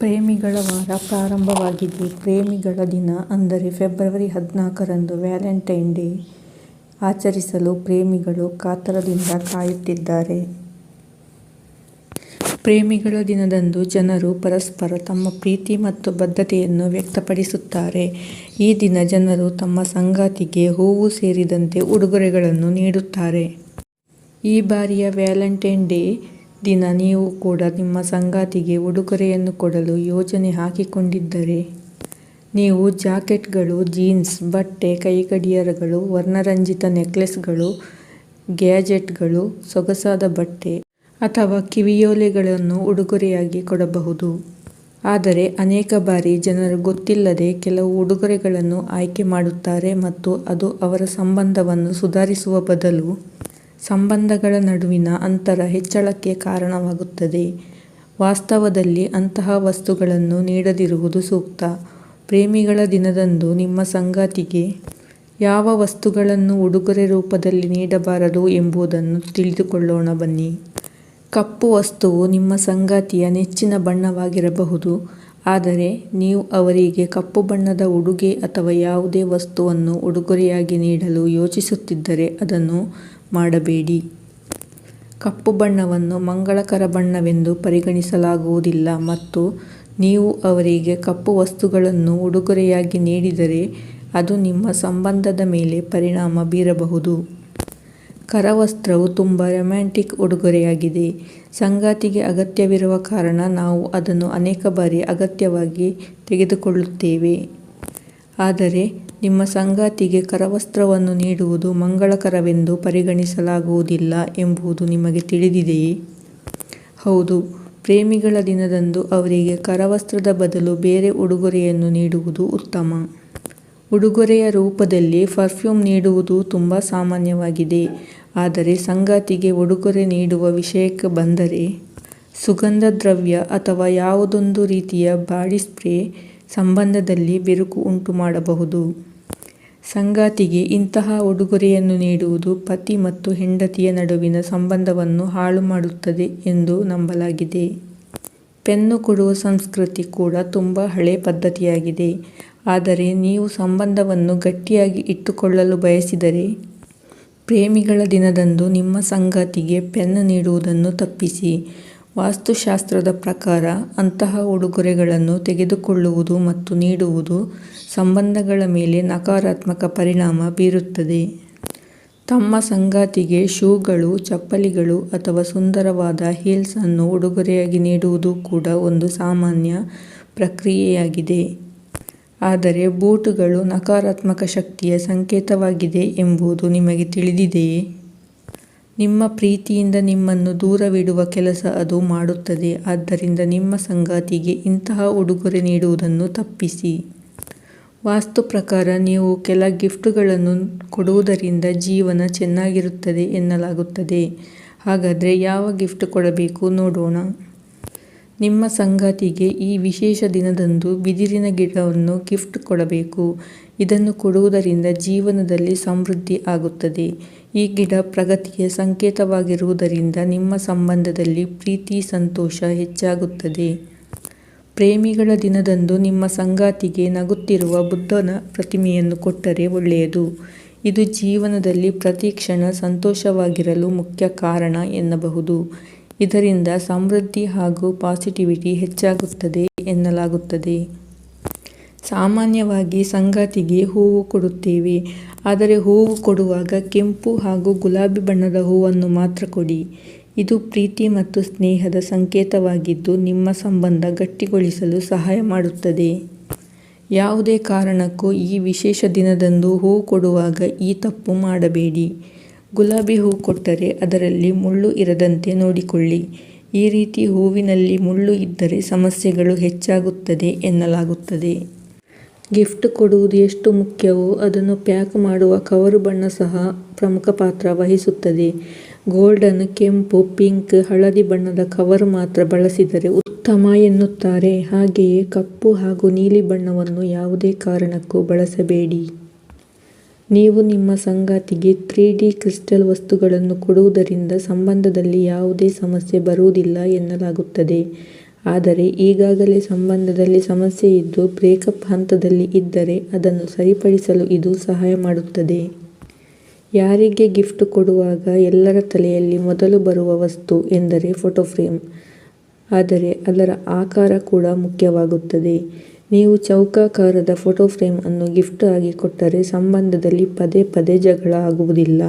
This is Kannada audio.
ಪ್ರೇಮಿಗಳ ವಾರ ಪ್ರಾರಂಭವಾಗಿದೆ. ಪ್ರೇಮಿಗಳ ದಿನ ಅಂದರೆ ಫೆಬ್ರವರಿ ಹದಿನಾಲ್ಕರಂದು ವ್ಯಾಲೆಂಟೈನ್ ಡೇ ಆಚರಿಸಲು ಪ್ರೇಮಿಗಳು ಕಾತರದಿಂದ ಕಾಯುತ್ತಿದ್ದಾರೆ. ಪ್ರೇಮಿಗಳ ದಿನದಂದು ಜನರು ಪರಸ್ಪರ ತಮ್ಮ ಪ್ರೀತಿ ಮತ್ತು ಬದ್ಧತೆಯನ್ನು ವ್ಯಕ್ತಪಡಿಸುತ್ತಾರೆ. ಈ ದಿನ ಜನರು ತಮ್ಮ ಸಂಗಾತಿಗೆ ಹೂವು ಸೇರಿದಂತೆ ಉಡುಗೊರೆಗಳನ್ನು ನೀಡುತ್ತಾರೆ. ಈ ಬಾರಿಯ ವ್ಯಾಲೆಂಟೈನ್ ಡೇ ದಿನ ನೀವು ಕೂಡ ನಿಮ್ಮ ಸಂಗಾತಿಗೆ ಉಡುಗೊರೆಯನ್ನು ಕೊಡಲು ಯೋಜನೆ ಹಾಕಿಕೊಂಡಿದ್ದರೆ, ನೀವು ಜಾಕೆಟ್ಗಳು, ಜೀನ್ಸ್, ಬಟ್ಟೆ, ಕೈಗಡಿಯಾರಗಳು, ವರ್ಣರಂಜಿತ ನೆಕ್ಲೆಸ್ಗಳು ಗ್ಯಾಜೆಟ್ಗಳು, ಸೊಗಸಾದ ಬಟ್ಟೆ ಅಥವಾ ಕಿವಿಯೋಲೆಗಳನ್ನು ಉಡುಗೊರೆಯಾಗಿ ಕೊಡಬಹುದು. ಆದರೆ ಅನೇಕ ಬಾರಿ ಜನರು ಗೊತ್ತಿಲ್ಲದೆ ಕೆಲವು ಉಡುಗೊರೆಗಳನ್ನು ಆಯ್ಕೆ ಮಾಡುತ್ತಾರೆ ಮತ್ತು ಅದು ಅವರ ಸಂಬಂಧವನ್ನು ಸುಧಾರಿಸುವ ಬದಲು ಸಂಬಂಧಗಳ ನಡುವಿನ ಅಂತರ ಹೆಚ್ಚಳಕ್ಕೆ ಕಾರಣವಾಗುತ್ತದೆ. ವಾಸ್ತವದಲ್ಲಿ ಅಂತಹ ವಸ್ತುಗಳನ್ನು ನೀಡದಿರುವುದು ಸೂಕ್ತ. ಪ್ರೇಮಿಗಳ ದಿನದಂದು ನಿಮ್ಮ ಸಂಗಾತಿಗೆ ಯಾವ ವಸ್ತುಗಳನ್ನು ಉಡುಗೊರೆ ರೂಪದಲ್ಲಿ ನೀಡಬಾರದು ಎಂಬುದನ್ನು ತಿಳಿದುಕೊಳ್ಳೋಣ ಬನ್ನಿ. ಕಪ್ಪು ವಸ್ತುವು ನಿಮ್ಮ ಸಂಗಾತಿಯ ನೆಚ್ಚಿನ ಬಣ್ಣವಾಗಿರಬಹುದು. ಆದರೆ ನೀವು ಅವರಿಗೆ ಕಪ್ಪು ಬಣ್ಣದ ಉಡುಗೆ ಅಥವಾ ಯಾವುದೇ ವಸ್ತುವನ್ನು ಉಡುಗೊರೆಯಾಗಿ ನೀಡಲು ಯೋಚಿಸುತ್ತಿದ್ದರೆ ಅದನ್ನು ಮಾಡಬೇಡಿ. ಕಪ್ಪು ಬಣ್ಣವನ್ನು ಮಂಗಳಕರ ಬಣ್ಣವೆಂದು ಪರಿಗಣಿಸಲಾಗುವುದಿಲ್ಲ ಮತ್ತು ನೀವು ಅವರಿಗೆ ಕಪ್ಪು ವಸ್ತುಗಳನ್ನು ಉಡುಗೊರೆಯಾಗಿ ನೀಡಿದರೆ ಅದು ನಿಮ್ಮ ಸಂಬಂಧದ ಮೇಲೆ ಪರಿಣಾಮ ಬೀರಬಹುದು. ಕರವಸ್ತ್ರವು ತುಂಬ ರೊಮ್ಯಾಂಟಿಕ್ ಉಡುಗೊರೆಯಾಗಿದೆ. ಸಂಗಾತಿಗೆ ಅಗತ್ಯವಿರುವ ಕಾರಣ ನಾವು ಅದನ್ನು ಅನೇಕ ಬಾರಿ ಅಗತ್ಯವಾಗಿ ತೆಗೆದುಕೊಳ್ಳುತ್ತೇವೆ. ಆದರೆ ನಿಮ್ಮ ಸಂಗಾತಿಗೆ ಕರವಸ್ತ್ರವನ್ನು ನೀಡುವುದು ಮಂಗಳಕರವೆಂದು ಪರಿಗಣಿಸಲಾಗುವುದಿಲ್ಲ ಎಂಬುದು ನಿಮಗೆ ತಿಳಿದಿದೆಯೇ? ಹೌದು, ಪ್ರೇಮಿಗಳ ದಿನದಂದು ಅವರಿಗೆ ಕರವಸ್ತ್ರದ ಬದಲು ಬೇರೆ ಉಡುಗೊರೆಯನ್ನು ನೀಡುವುದು ಉತ್ತಮ. ಉಡುಗೊರೆಯ ರೂಪದಲ್ಲಿ ಪರ್ಫ್ಯೂಮ್ ನೀಡುವುದು ತುಂಬಾ ಸಾಮಾನ್ಯವಾಗಿದೆ. ಆದರೆ ಸಂಗಾತಿಗೆ ಉಡುಗೊರೆ ನೀಡುವ ವಿಷಯಕ್ಕೆ ಬಂದರೆ, ಸುಗಂಧ ದ್ರವ್ಯ ಅಥವಾ ಯಾವುದೊಂದು ರೀತಿಯ ಬಾಡಿ ಸ್ಪ್ರೇ ಸಂಬಂಧದಲ್ಲಿ ಬಿರುಕು ಉಂಟು ಮಾಡಬಹುದು ಸಂಗಾತಿಗೆ ಇಂತಹ ಉಡುಗೊರೆಯನ್ನು ನೀಡುವುದು ಪತಿ ಮತ್ತು ಹೆಂಡತಿಯ ನಡುವಿನ ಸಂಬಂಧವನ್ನು ಹಾಳು ಮಾಡುತ್ತದೆ ಎಂದು ನಂಬಲಾಗಿದೆ. ಪೆನ್ನು ಕೊಡುವ ಸಂಸ್ಕೃತಿ ಕೂಡ ತುಂಬ ಹಳೆ ಪದ್ಧತಿಯಾಗಿದೆ. ಆದರೆ ನೀವು ಸಂಬಂಧವನ್ನು ಗಟ್ಟಿಯಾಗಿ ಇಟ್ಟುಕೊಳ್ಳಲು ಬಯಸಿದರೆ, ಪ್ರೇಮಿಗಳ ದಿನದಂದು ನಿಮ್ಮ ಸಂಗಾತಿಗೆ ಪೆನ್ ನೀಡುವುದನ್ನು ತಪ್ಪಿಸಿ. ವಾಸ್ತುಶಾಸ್ತ್ರದ ಪ್ರಕಾರ ಅಂತಹ ಉಡುಗೊರೆಗಳನ್ನು ತೆಗೆದುಕೊಳ್ಳುವುದು ಮತ್ತು ನೀಡುವುದು ಸಂಬಂಧಗಳ ಮೇಲೆ ನಕಾರಾತ್ಮಕ ಪರಿಣಾಮ ಬೀರುತ್ತದೆ. ತಮ್ಮ ಸಂಗಾತಿಗೆ ಶೂಗಳು, ಚಪ್ಪಲಿಗಳು ಅಥವಾ ಸುಂದರವಾದ ಹೀಲ್ಸ್ ಅನ್ನು ಉಡುಗೊರೆಯಾಗಿ ನೀಡುವುದು ಕೂಡ ಒಂದು ಸಾಮಾನ್ಯ ಪ್ರಕ್ರಿಯೆಯಾಗಿದೆ. ಆದರೆ ಬೂಟುಗಳು ನಕಾರಾತ್ಮಕ ಶಕ್ತಿಯ ಸಂಕೇತವಾಗಿದೆ ಎಂಬುದು ನಿಮಗೆ ತಿಳಿದಿದೆಯೇ? ನಿಮ್ಮ ಪ್ರೀತಿಯಿಂದ ನಿಮ್ಮನ್ನು ದೂರವಿಡುವ ಕೆಲಸ ಅದು ಮಾಡುತ್ತದೆ. ಆದ್ದರಿಂದ ನಿಮ್ಮ ಸಂಗಾತಿಗೆ ಇಂತಹ ಉಡುಗೊರೆ ನೀಡುವುದನ್ನು ತಪ್ಪಿಸಿ. ವಾಸ್ತು ಪ್ರಕಾರ ನೀವು ಕೆಲ ಗಿಫ್ಟುಗಳನ್ನು ಕೊಡುವುದರಿಂದ ಜೀವನ ಚೆನ್ನಾಗಿರುತ್ತದೆ ಎನ್ನಲಾಗುತ್ತದೆ. ಹಾಗಾದರೆ ಯಾವ ಗಿಫ್ಟ್ ಕೊಡಬೇಕು ನೋಡೋಣ. ನಿಮ್ಮ ಸಂಗಾತಿಗೆ ಈ ವಿಶೇಷ ದಿನದಂದು ಬಿದಿರಿನ ಗಿಡವನ್ನು ಗಿಫ್ಟ್ ಕೊಡಬೇಕು. ಇದನ್ನು ಕೊಡುವುದರಿಂದ ಜೀವನದಲ್ಲಿ ಸಮೃದ್ಧಿ ಆಗುತ್ತದೆ. ಈ ಗಿಡ ಪ್ರಗತಿಯ ಸಂಕೇತವಾಗಿರುವುದರಿಂದ ನಿಮ್ಮ ಸಂಬಂಧದಲ್ಲಿ ಪ್ರೀತಿ, ಸಂತೋಷ ಹೆಚ್ಚಾಗುತ್ತದೆ. ಪ್ರೇಮಿಗಳ ದಿನದಂದು ನಿಮ್ಮ ಸಂಗಾತಿಗೆ ನಗುತ್ತಿರುವ ಬುದ್ಧನ ಪ್ರತಿಮೆಯನ್ನು ಕೊಟ್ಟರೆ ಒಳ್ಳೆಯದು. ಇದು ಜೀವನದಲ್ಲಿ ಪ್ರತಿಕ್ಷಣ ಸಂತೋಷವಾಗಿರಲು ಮುಖ್ಯ ಕಾರಣ ಎನ್ನಬಹುದು. ಇದರಿಂದ ಸಮೃದ್ಧಿ ಹಾಗೂ ಪಾಸಿಟಿವಿಟಿ ಹೆಚ್ಚಾಗುತ್ತದೆ ಎನ್ನಲಾಗುತ್ತದೆ. ಸಾಮಾನ್ಯವಾಗಿ ಸಂಗಾತಿಗೆ ಹೂವು ಕೊಡುತ್ತೇವೆ. ಆದರೆ ಹೂವು ಕೊಡುವಾಗ ಕೆಂಪು ಹಾಗೂ ಗುಲಾಬಿ ಬಣ್ಣದ ಹೂವನ್ನು ಮಾತ್ರ ಕೊಡಿ. ಇದು ಪ್ರೀತಿ ಮತ್ತು ಸ್ನೇಹದ ಸಂಕೇತವಾಗಿದ್ದು ನಿಮ್ಮ ಸಂಬಂಧ ಗಟ್ಟಿಗೊಳಿಸಲು ಸಹಾಯ ಮಾಡುತ್ತದೆ. ಯಾವುದೇ ಕಾರಣಕ್ಕೂ ಈ ವಿಶೇಷ ದಿನದಂದು ಹೂ ಕೊಡುವಾಗ ಈ ತಪ್ಪು ಮಾಡಬೇಡಿ. ಗುಲಾಬಿ ಹೂ ಕೊಟ್ಟರೆ ಅದರಲ್ಲಿ ಮುಳ್ಳು ಇರದಂತೆ ನೋಡಿಕೊಳ್ಳಿ. ಈ ರೀತಿ ಹೂವಿನಲ್ಲಿ ಮುಳ್ಳು ಇದ್ದರೆ ಸಮಸ್ಯೆಗಳು ಹೆಚ್ಚಾಗುತ್ತದೆ ಎನ್ನಲಾಗುತ್ತದೆ. ಗಿಫ್ಟ್ ಕೊಡುವುದು ಎಷ್ಟು ಮುಖ್ಯವೋ ಅದನ್ನು ಪ್ಯಾಕ್ ಮಾಡುವ ಕವರು ಬಣ್ಣ ಸಹ ಪ್ರಮುಖ ಪಾತ್ರ ವಹಿಸುತ್ತದೆ. ಗೋಲ್ಡನ್, ಕೆಂಪು, ಪಿಂಕ್, ಹಳದಿ ಬಣ್ಣದ ಕವರ್ ಮಾತ್ರ ಬಳಸಿದರೆ ಉತ್ತಮ ಎನ್ನುತ್ತಾರೆ. ಹಾಗೆಯೇ ಕಪ್ಪು ಹಾಗೂ ನೀಲಿ ಬಣ್ಣವನ್ನು ಯಾವುದೇ ಕಾರಣಕ್ಕೂ ಬಳಸಬೇಡಿ. ನೀವು ನಿಮ್ಮ ಸಂಗಾತಿಗೆ ತ್ರೀ ಡಿ ಕ್ರಿಸ್ಟಲ್ ವಸ್ತುಗಳನ್ನು ಕೊಡುವುದರಿಂದ ಸಂಬಂಧದಲ್ಲಿ ಯಾವುದೇ ಸಮಸ್ಯೆ ಬರುವುದಿಲ್ಲ ಎನ್ನಲಾಗುತ್ತದೆ. ಆದರೆ ಈಗಾಗಲೇ ಸಂಬಂಧದಲ್ಲಿ ಸಮಸ್ಯೆ ಇದ್ದು ಬ್ರೇಕಪ್ ಹಂತದಲ್ಲಿ ಇದ್ದರೆ ಅದನ್ನು ಸರಿಪಡಿಸಲು ಇದು ಸಹಾಯ ಮಾಡುತ್ತದೆ. ಯಾರಿಗೆ ಗಿಫ್ಟ್ ಕೊಡುವಾಗ ಎಲ್ಲರ ತಲೆಯಲ್ಲಿ ಮೊದಲು ಬರುವ ವಸ್ತು ಎಂದರೆ ಫೋಟೋ ಫ್ರೇಮ್. ಆದರೆ ಅದರ ಆಕಾರ ಕೂಡ ಮುಖ್ಯವಾಗುತ್ತದೆ. ನೀವು ಚೌಕಾಕಾರದ ಫೋಟೋ ಫ್ರೇಮ್ ಅನ್ನು ಗಿಫ್ಟ್ ಆಗಿ ಕೊಟ್ಟರೆ ಸಂಬಂಧದಲ್ಲಿ ಪದೇ ಪದೇ ಜಗಳ ಆಗುವುದಿಲ್ಲ.